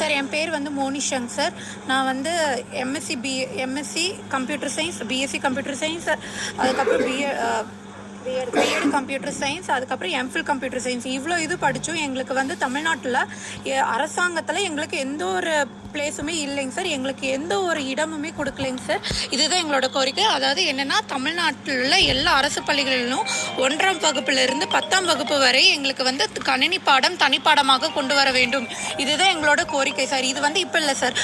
Sir என் பேர் வந்து மோனிஷங் sir. நான் வந்து MSc P MSc computer science BSc computer science அதுக்கப்புறம் பிஏ பிஎட் கம்ப்யூட்டர் சயின்ஸ் அதுக்கப்புறம் எம்ஃபில் கம்ப்யூட்டர் சயின்ஸ் இவ்வளோ இது படித்தோம் எங்களுக்கு வந்து தமிழ்நாட்டில் அரசாங்கத்தில் எங்களுக்கு எந்த ஒரு பிளேஸுமே இல்லைங்க சார் எங்களுக்கு எந்த ஒரு இடமுமே கொடுக்கலைங்க சார் இதுதான் எங்களோட கோரிக்கை. அதாவது என்னென்னா தமிழ்நாட்டில் உள்ள எல்லா அரசு பள்ளிகளிலும் ஒன்றாம் வகுப்பிலிருந்து பத்தாம் வகுப்பு வரை எங்களுக்கு வந்து கணினி பாடம் தனிப்பாடமாக கொண்டு வர வேண்டும். இதுதான் எங்களோட கோரிக்கை சார் இது வந்து இப்போ இல்லை சார்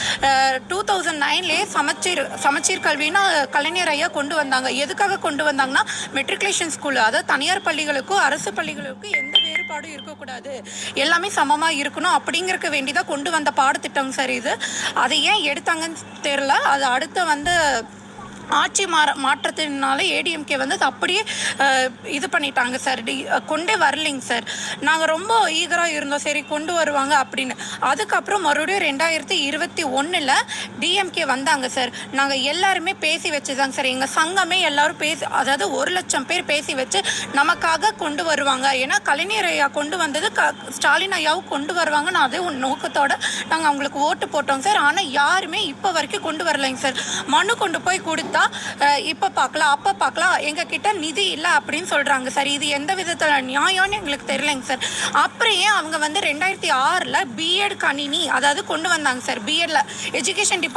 டூ தௌசண்ட் நைன்லேயே சமச்சீர் சமச்சீர் கல்வின்னா கலைஞர் ஐயா கொண்டு வந்தாங்க. எதுக்காக கொண்டு வந்தாங்கன்னா மெட்ரிகுலேஷன் ஸ்கூல் அதாவது தனியார் பள்ளிகளுக்கும் அரசு பள்ளிகளுக்கும் எந்த வேறுபாடும் இருக்கக்கூடாது. எல்லாமே சமமாக இருக்கணும் அப்படிங்கிறக்க வேண்டி தான் கொண்டு வந்த பாடத்திட்டம் சரி இது. அதை ஏன் எடுத்தாங்கன்னு தெரில அது அடுத்து வந்து ஆட்சி மாற மாற்றத்தினால ஏடிஎம்கே வந்து அப்படியே இது பண்ணிட்டாங்க சார். டி கொண்டே வரலைங்க சார். நாங்கள் ரொம்ப ஈகராக இருந்தோம். சரி கொண்டு வருவாங்க அப்படின்னு. அதுக்கப்புறம் மறுபடியும் ரெண்டாயிரத்தி இருபத்தி ஒன்றில் டிஎம்கே வந்தாங்க சார். நாங்கள் எல்லாருமே பேசி வச்சுதாங்க சார். எங்கள் சங்கமே எல்லாரும் பேசி அதாவது ஒரு லட்சம் பேர் பேசி வச்சு நமக்காக கொண்டு வருவாங்க. ஏன்னா கலைஞர் ஐயா கொண்டு வந்தது க ஸ்டாலின் ஐயாவும் கொண்டு வருவாங்கன்னு அதே ஒன் நோக்கத்தோட நாங்கள் அவங்களுக்கு ஓட்டு போட்டோம் சார். ஆனால் யாருமே இப்போ வரைக்கும் கொண்டு வரலைங்க சார். மனு கொண்டு போய் கொடுத்து பார்த்தா இப்போ பார்க்கலாம் அப்போ பார்க்கலாம் எங்ககிட்ட நிதி இல்லை அப்படின்னு சொல்கிறாங்க சார். இது எந்த விதத்தில் நியாயம்னு எங்களுக்கு தெரியலைங்க சார். அப்புறம் ஏன் அவங்க வந்து ரெண்டாயிரத்தி ஆறில் பிஎட் கணினி அதாவது கொண்டு வந்தாங்க சார். பிஎட்ல education department